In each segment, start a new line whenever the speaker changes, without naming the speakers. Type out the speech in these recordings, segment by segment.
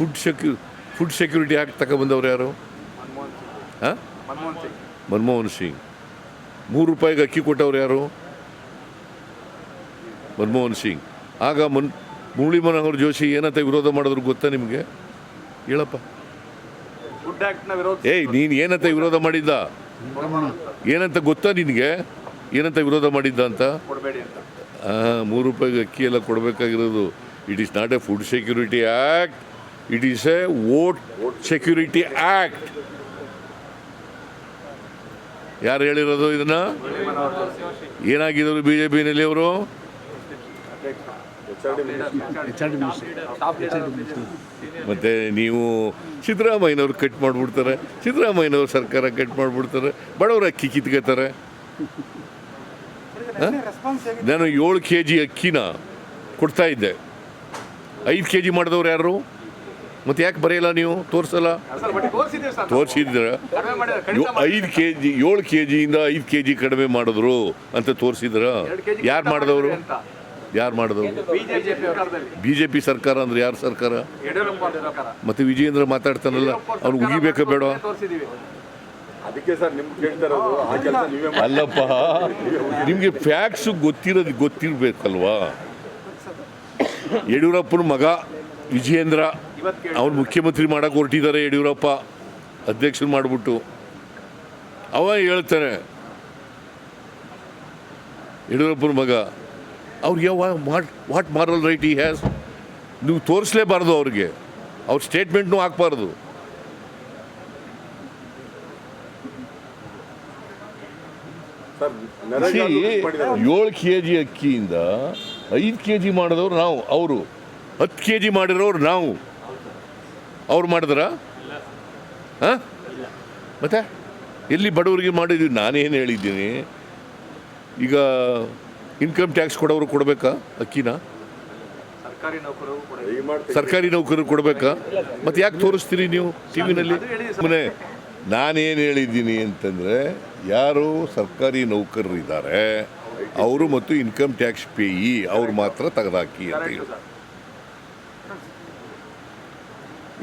Food secu food security act ತಗೊಬಂದವ್ರು ಯಾರು?
ಮನಮೋಹನ್ ಸಿಂಗ್.
ಹಾಂ
ಮನಮೋಹನ್ ಸಿಂಗ್.
ಮೂರು ರೂಪಾಯಿಗೆ ಅಕ್ಕಿ ಕೊಟ್ಟವ್ರು ಯಾರು? ಮನಮೋಹನ್ ಸಿಂಗ್. ಆಗ ಮನ್ ಮುರಳಿ ಮನೋಹರ್ ಜೋಶಿ ಏನಂತ ವಿರೋಧ ಮಾಡಿದ್ರು ಗೊತ್ತಾ ನಿಮಗೆ? ಹೇಳಪ್ಪ. ಏಯ್ ನೀನು ಏನಂತ ವಿರೋಧ ಮಾಡಿದ್ದ? ಏನಂತ ಗೊತ್ತಾ ನಿನಗೆ? ಏನಂತ ವಿರೋಧ ಮಾಡಿದ್ದ ಅಂತ? ಮೂರು ರೂಪಾಯಿಗೆ ಅಕ್ಕಿ ಎಲ್ಲ ಕೊಡಬೇಕಾಗಿರೋದು. It is not a food security act it is a vote security act ಯಾರು ಹೇಳಿರೋದು ಇದನ್ನ? ಏನಾಗಿದ್ರು ಬಿ ಜೆ ಪಿನಲ್ಲಿ ಅವರು?
ಮತ್ತು
ಮತ್ತೆ ನೀವು ಸಿದ್ದರಾಮಯ್ಯನವ್ರು ಕಟ್ ಮಾಡಿಬಿಡ್ತಾರೆ. ಸಿದ್ದರಾಮಯ್ಯನವ್ರು ಸರ್ಕಾರ ಕಟ್ ಮಾಡಿಬಿಡ್ತಾರೆ. ಬಡವರ ಅಕ್ಕಿ ಕಿತ್ಕೋತಾರೆ. ನಾನು ಏಳು ಕೆ ಜಿ ಅಕ್ಕಿನ ಕೊಡ್ತಾ ಇದ್ದೆ. ಐದು ಕೆ ಜಿ ಮಾಡಿದವ್ರು ಯಾರು? ಮತ್ತೆ ಯಾಕೆ ಬರೆಯಲ್ಲ ನೀವು? ತೋರಿಸಲ್ಲ? ತೋರಿಸಿದ್ರೆ ಐದು ಕೆ ಜಿ ಏಳು ಕೆ ಜಿಯಿಂದ ಐದು ಕೆ ಜಿ ಕಡಿಮೆ ಮಾಡಿದ್ರು ಅಂತ ತೋರಿಸಿದ್ರ ಯಾರು ಮಾಡಿದವರು? ಯಾರು ಮಾಡಿದವರು?
ಬಿಜೆಪಿ
ಬಿ ಜೆ ಪಿ ಸರ್ಕಾರ ಅಂದ್ರೆ ಯಾರು ಸರ್ಕಾರ?
ಮತ್ತು ಅವ್ರ ಸರ್ಕಾರ.
ಮತ್ತೆ ವಿಜಯೇಂದ್ರ ಮಾತಾಡ್ತಾನಲ್ಲ ಅವ್ನು ಉಗಿಬೇಕಾ ಬೇಡ.
ಅದಕ್ಕೆ ಸರ್ ನಿಮ್ಗೆ
ಅಲ್ಲಪ್ಪ ನಿಮಗೆ ಫ್ಯಾಕ್ಸ್ ಗೊತ್ತಿರೋದು ಗೊತ್ತಿರ್ಬೇಕಲ್ವಾ? ಯಡಿಯೂರಪ್ಪನ ಮಗ ವಿಜಯೇಂದ್ರ ಅವ್ನು ಮುಖ್ಯಮಂತ್ರಿ ಮಾಡೋಕೆ ಹೊರಟಿದ್ದಾರೆ ಯಡಿಯೂರಪ್ಪ ಅಧ್ಯಕ್ಷರು ಮಾಡಿಬಿಟ್ಟು. ಅವ ಹೇಳ್ತಾನೆ ಯಡಿಯೂರಪ್ಪನ ಮಗ ಅವ್ರಿಗೆ ಯಾವ what what moral right he has ನೀವು ತೋರಿಸ್ಲೇಬಾರ್ದು ಅವ್ರಿಗೆ. ಅವ್ರ ಸ್ಟೇಟ್ಮೆಂಟ್ನೂ ಹಾಕ್ಬಾರ್ದು. ಏಳು ಕೆ ಜಿ ಅಕ್ಕಿಯಿಂದ ಐದು ಕೆ ಜಿ ಮಾಡಿದವ್ರು ನಾವು ಅವರು. ಹತ್ತು ಕೆ ಜಿ ಮಾಡಿರೋರು ನಾವು. ಅವ್ರು ಮಾಡಿದ್ರ? ಹಾಂ? ಮತ್ತೆ? ಎಲ್ಲಿ ಬಡವರಿಗೆ ಮಾಡಿದ್ವಿ ನಾನೇನು ಹೇಳಿದ್ದೀನಿ? ಈಗ ಇನ್ಕಮ್ ಟ್ಯಾಕ್ಸ್ ಕೊಡೋರು ಕೊಡಬೇಕಾ ಅಕ್ಕಿನ?
ಸರ್ಕಾರಿ ನೌಕರರು ಕೂಡ
ಸರ್ಕಾರಿ ನೌಕರರು ಕೊಡಬೇಕಾ? ಮತ್ತೆ ಯಾಕೆ ತೋರಿಸ್ತೀರಿ ನೀವು ಟಿ ವಿನಲ್ಲಿ? ನಾನೇನು ಹೇಳಿದ್ದೀನಿ ಅಂತಂದರೆ ಯಾರು ಸರ್ಕಾರಿ ನೌಕರರಿದ್ದಾರೆ ಅವರು ಮತ್ತು ಇನ್ಕಮ್ ಟ್ಯಾಕ್ಸ್ ಪೇಯಿ ಅವ್ರು ಮಾತ್ರ ತೆಗೆದಾಕಿ ಅಂತ ಹೇಳಿ.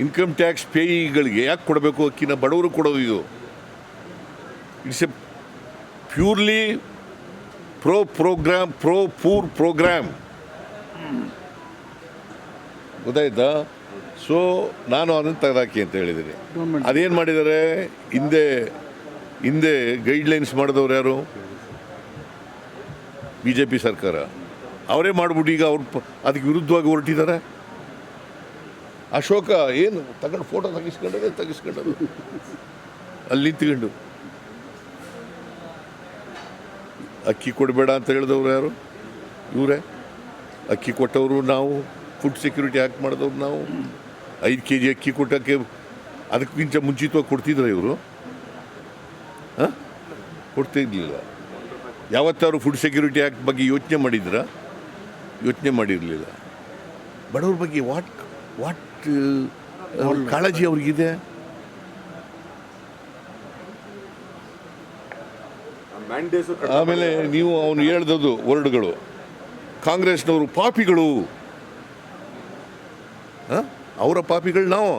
ಇನ್ಕಮ್ ಟ್ಯಾಕ್ಸ್ ಪೇಯಿಗಳಿಗೆ ಯಾಕೆ ಕೊಡಬೇಕು ಅಕ್ಕಿನ? ಬಡವರು ಕೊಡೋದು ಇದು. It's a purely pro program pro poor program ಗೊತ್ತಾಯ್ತಾ? ಸೊ ನಾನು ಅದನ್ನು ತೆಗೆದಾಕಿ ಅಂತ ಹೇಳಿದ್ದೀನಿ. ಅದೇನು ಮಾಡಿದ್ದಾರೆ? ಹಿಂದೆ ಹಿಂದೆ ಗೈಡ್ಲೈನ್ಸ್ ಮಾಡಿದವ್ರು ಯಾರು? ಬಿ ಜೆ ಪಿ ಸರ್ಕಾರ. ಅವರೇ ಮಾಡ್ಬಿಟ್ಟು ಈಗ ಅವ್ರು ಅದಕ್ಕೆ ವಿರುದ್ಧವಾಗಿ ಹೊರಟಿದ್ದಾರೆ. ಅಶೋಕ, ಏನು? ತಗೊಂಡು ಫೋಟೋ ತೆಗಿಸ್ಕೊಂಡರೆ ತೆಗಿಸ್ಕೊಂಡರು ಅಲ್ಲಿ ನಿಂತ್ಕೊಂಡು. ಅಕ್ಕಿ ಕೊಡಬೇಡ ಅಂತ ಹೇಳಿದವ್ರು ಯಾರು? ಇವರೇ? ಅಕ್ಕಿ ಕೊಟ್ಟವರು ನಾವು. ಫುಡ್ ಸೆಕ್ಯೂರಿಟಿ ಆ್ಯಕ್ಟ್ ಮಾಡಿದವ್ರು ನಾವು. ಐದು ಕೆ ಜಿ ಅಕ್ಕಿ ಕೊಟ್ಟಕ್ಕೆ ಅದಕ್ಕಿಂತ ಮುಂಚಿತವಾಗಿ ಕೊಡ್ತಿದ್ರು ಇವರು? ಹಾಂ? ಕೊಡ್ತಿರ್ಲಿಲ್ಲ ಯಾವತ್ತಾದ್ರು ಫುಡ್ ಸೆಕ್ಯೂರಿಟಿ ಆ್ಯಕ್ಟ್ ಬಗ್ಗೆ ಯೋಚನೆ ಮಾಡಿದ್ರಾ? ಯೋಚನೆ ಮಾಡಿರಲಿಲ್ಲ. ಬಡವ್ರ ಬಗ್ಗೆ ವಾಟ್ ವಾಟ್ ಕಾಳಜಿ ಅವ್ರಿಗಿದೆ? ಆಮೇಲೆ ನೀವು ಅವನು ಹೇಳ್ದದು ವರ್ಡ್ಗಳು. ಕಾಂಗ್ರೆಸ್ನವರು ಪಾಪಿಗಳು? ಅವರ ಪಾಪಿಗಳು ನಾವು.